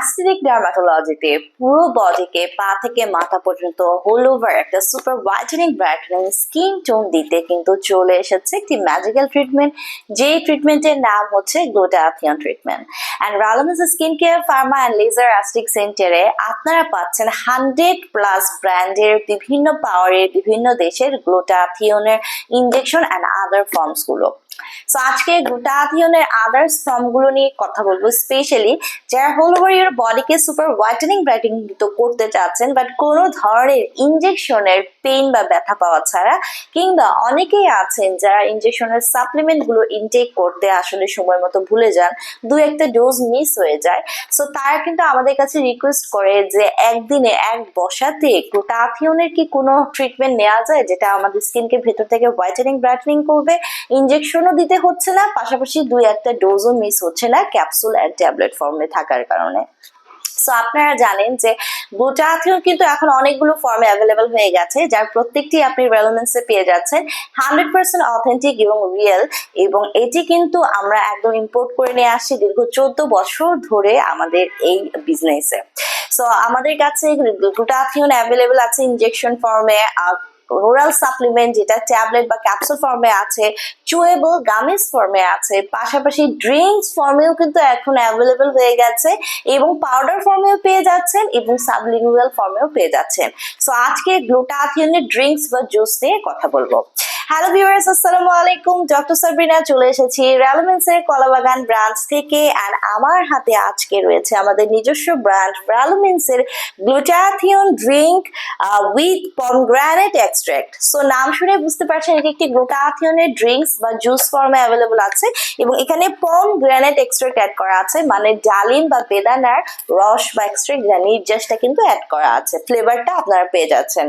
Aesthetic ডার্মাটোলজিতে পুরো বডিকে পা থেকে মাথা পর্যন্ত হোল ওভার একটা super whitening brightening skin tone দিতে কিন্তু চলে এসেছে একটি ম্যাজিক্যাল ট্রিটমেন্ট যেই ট্রিটমেন্টের নাম হচ্ছে glutathione treatment and Ralomens skin care pharma and laser aesthetic সেন্টারে আপনারা পাচ্ছেন হান্ড্রেড প্লাস ব্র্যান্ডের বিভিন্ন পাওয়ারের বিভিন্ন দেশের গ্লুটাথিয়নের ইনজেকশন অ্যান্ড আদার ফর্মসগুলো সো আজকে গ্লুটাথিয়নের আদার্স ফর্মগুলো নিয়ে কথা বলব স্পেশালি যারা হোল ওভার ইয়ার বডিকে সুপার হোয়াইটেনিং ব্রাইটিং তো করতে চাচ্ছেন বাট কোনো ধরনের ইনজেকশনের পেইন বা ব্যথা পাওয়া ছাড়া, কিংবা অনেকেই আছেন যারা ইনজেকশনের সাপ্লিমেন্টগুলো ইনটেক করতে আসলে সময় মতো ভুলে যান, দু একটা ডোজ মিস হয়ে যায় সো তারা কিন্তু আমাদের কাছে রিকোয়েস্ট করে যে একদিনে এক বসাতে গ্লুটাথিয়নের কি কোনো ট্রিটমেন্ট নেওয়া যায়, যেটা আমাদের স্কিনকে ভেতর থেকে হোয়াইটেনিং ব্রাইটেনিং করবে ইনজেকশনও দিতে হচ্ছে না, পাশাপাশি দুই একটা ডোজও মিস হচ্ছে না ক্যাপসুল অ্যান্ড ট্যাবলেট ফর্মে থাকার কারণে। সো আপনারা জানেন যে গ্লুটাথিয়ন কিন্তু এখন অনেকগুলো ফর্মে অ্যাভেলেবল হয়ে গেছে, যার প্রত্যেকটি আপনি রেলোমেন্সে পেয়ে যাচ্ছেন। হান্ড্রেড পার্সেন্ট অথেন্টিক এবং রিয়েল এবং এটি কিন্তু আমরা একদম ইম্পোর্ট করে নিয়ে আসছি দীর্ঘ চোদ্দ বছর ধরে আমাদের এই বিজনেসে সো আমাদের কাছে গ্লুটাথিয়ন অ্যাভেলেবল আছে ইনজেকশন ফর্মে ওরাল সাপ্লিমেন্ট যেটা ট্যাবলেট বা ক্যাপসুল ফর্মে আছে চুয়েবল গামিস ফর্মে আছে, পাশাপাশি ড্রিঙ্কস ফর্মেও কিন্তু এখন অ্যাভেলেবেল হয়ে গেছে এবং পাউডার ফর্মেও পেয়ে যাচ্ছেন এবং সাবলিঙ্গুয়াল ফর্মেও পেয়ে যাচ্ছেন। সো আজকে গ্লুটাথিয়নের ড্রিঙ্কস বা জুস নিয়ে কথা বলব। হ্যালো ভিউয়ার্স আসসালামু আলাইকুম ডক্টর সাবরিনা চলে এসেছি র্যালোমেন্সের কলাবাগান ব্রাঞ্চ থেকে আর আমার হাতে আজকে রয়েছে আমাদের নিজস্ব brand র্যালোমেন্সের glutathione drink with pomegranate extract so নাম শুনে বুঝতে পারছেন এটি একটি গ্লুটাথিয়নের ড্রিঙ্কস বা জুস ফর্মে অ্যাভেলেবল আছে, এবং এখানে পম গ্রানেট এক্সট্রাক্ট অ্যাড করা আছে মানে ডালিম বা বেদানার রস বা এক্সট্রাক্ট নির্যাসটা কিন্তু অ্যাড করা আছে। ফ্লেভারটা আপনারা পেয়ে যাচ্ছেন।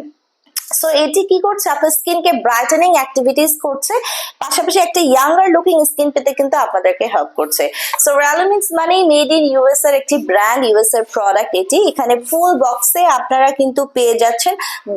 সো এটি কি করছে? আপনার স্কিনকে ব্রাইটেনিং অ্যাক্টিভিটিস করছে। পাশাপাশি একটা ইয়াঙ্গার লুকিং স্কিন পেতে কিন্তু আপনাদেরকে হেল্প করছে। সো র্যালোমিক্স মানে মেড ইন ইউএস এর একটি ব্র্যান্ড ইউএস এর প্রোডাক্ট এটি। এখানে ফুল বক্সে আপনারা কিন্তু পেয়ে যাচ্ছেন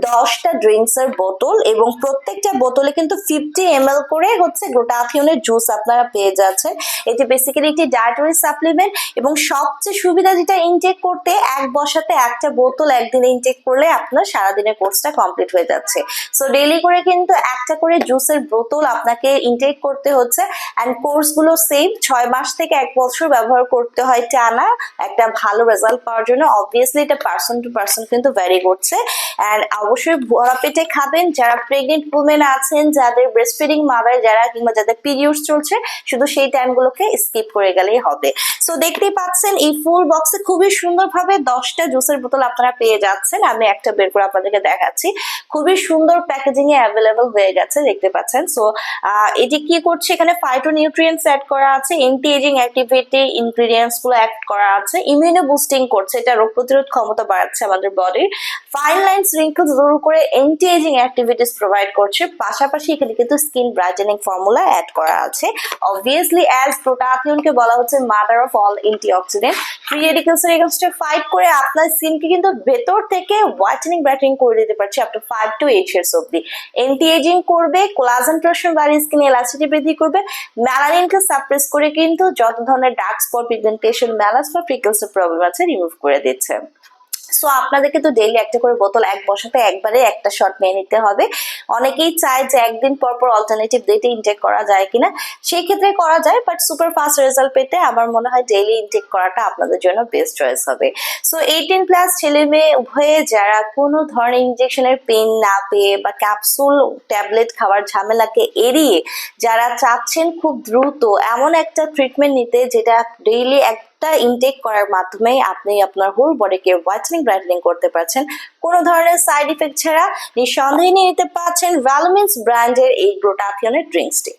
দশটা ড্রিঙ্কস এর বোতল এবং প্রত্যেকটা বোতলে কিন্তু ফিফটি এম করে হচ্ছে গ্লুটাথিয়নের জুস আপনারা পেয়ে যাচ্ছেন। এটি বেসিক্যালি একটি ডায়েটারি সাপ্লিমেন্ট এবং সবচেয়ে সুবিধা যেটা ইনটেক করতে, এক বসাতে একটা বোতল একদিনে ইনটেক করলে আপনার সারাদিনের কোর্সটা কমপ্লিট হয়ে যাচ্ছে। সো ডেইলি করে কিন্তু একটা করে জুসের বোতল আপনাকে ইনটেক করতে হচ্ছে অ্যান্ড কোর্সগুলো সেম ছয় মাস থেকে এক বছর ব্যবহার করতে হয় টানা, একটা ভালো রেজাল্ট পাওয়ার জন্য। অবভিয়াসলি এটা পার্সন টু পার্সন কিন্তু ভ্যারি করছে অ্যান্ড অবশ্যই ভরা পেটে খাবেন। যারা প্রেগনেন্ট উমেন আছেন, যাদের ব্রেস্ট ফিডিং মাদার যারা কিংবা যাদের পিরিয়ডস চলছে, শুধু সেই টাইমগুলোকে স্কিপ করে গেলেই হবে। সো দেখতেই পাচ্ছেন, এই ফুল বক্সে খুবই সুন্দরভাবে দশটা জুসের বোতল আপনারা পেয়ে যাচ্ছেন। আমি একটা বের করে আপনাদেরকে দেখাচ্ছি। খুবই সুন্দর প্যাকেজিং এ অ্যাভেলেবল হয়ে গেছে, দেখতে পাচ্ছেন। সো এটি কি করছে? এখানে ফাইটো নিউট্রিয়েন্টস অ্যাড করা আছে এন্টি এজিং অ্যাক্টিভিটি ইনগ্রিডিয়েন্টসগুলো অ্যাড করা আছে ইমিউনো বুস্টিং করছে, এটা রোগ প্রতিরোধ ক্ষমতা বাড়াচ্ছে আমাদের বডির ফাইন লাইন রিঙ্কলস দূর করে এন্টি এজিং অ্যাক্টিভিটিস প্রোভাইড করছে, পাশাপাশি এখানে কিন্তু স্কিন ব্রাইটেনিং ফর্মুলা অ্যাড করা আছে। অবভিয়াসলি অ্যাজ প্রোটাথিয়নকে বলা হচ্ছে mother of all antioxidant free radicals এর এগেনস্টে ফাইট করে আপনার স্কিনকে কিন্তু ভেতর থেকে হোয়াইটেনিং ব্রাইটেনিং করে দিতে পারছে up to five to eight years অব্দি এন্টি এজিং করবে কোলাজেন প্রশ্ন বাড়িয়ে স্কিন এলাস্টিটি বৃদ্ধি করবে। ম্যালানিনকে সাপ্রেস করে কিন্তু যত ধরনের ডার্ক স্পট পিগমেন্টেশন ম্যালাস বা ফ্রিকলস প্রবলেম আছে রিমুভ করে দিচ্ছে। সো আপনাদেরকে তো ডেইলি একটা করে বোতল এক বসাতে একবারে একটা শট নিয়ে নিতে হবে। অনেকেই চায় যে একদিন পর পর অল্টারনেটিভ ডেটে ইনটেক করা যায় কিনা। সেই ক্ষেত্রে করা যায় বাট সুপার ফাস্ট রেজাল্ট পেতে আমার মনে হয় ডেইলি ইনটেক করাটা আপনাদের জন্য বেস্ট চয়েস হবে। সো এইটিন প্লাস ছেলে মেয়ে উভয়ে যারা কোনো ধরনের ইনজেকশনের পেন না পেয়ে বা ক্যাপসুল ট্যাবলেট খাওয়ার ঝামেলাকে এড়িয়ে যারা চাচ্ছেন খুব দ্রুত এমন একটা ট্রিটমেন্ট নিতে যেটা ডেইলি এক একটা ইনটেক করার মাধ্যমে আপনি আপনার হোল বডিকে হোয়াইটেনিং ব্রাইটেনিং করতে পারছেন। কোনো ধরনের সাইড ইফেক্ট ছাড়া নিঃসন্দেহে নিয়ে নিতে পারছেন ভ্যালুমিন্স ব্র্যান্ডের এই গ্রোটাথিয়নের ড্রিঙ্কসটি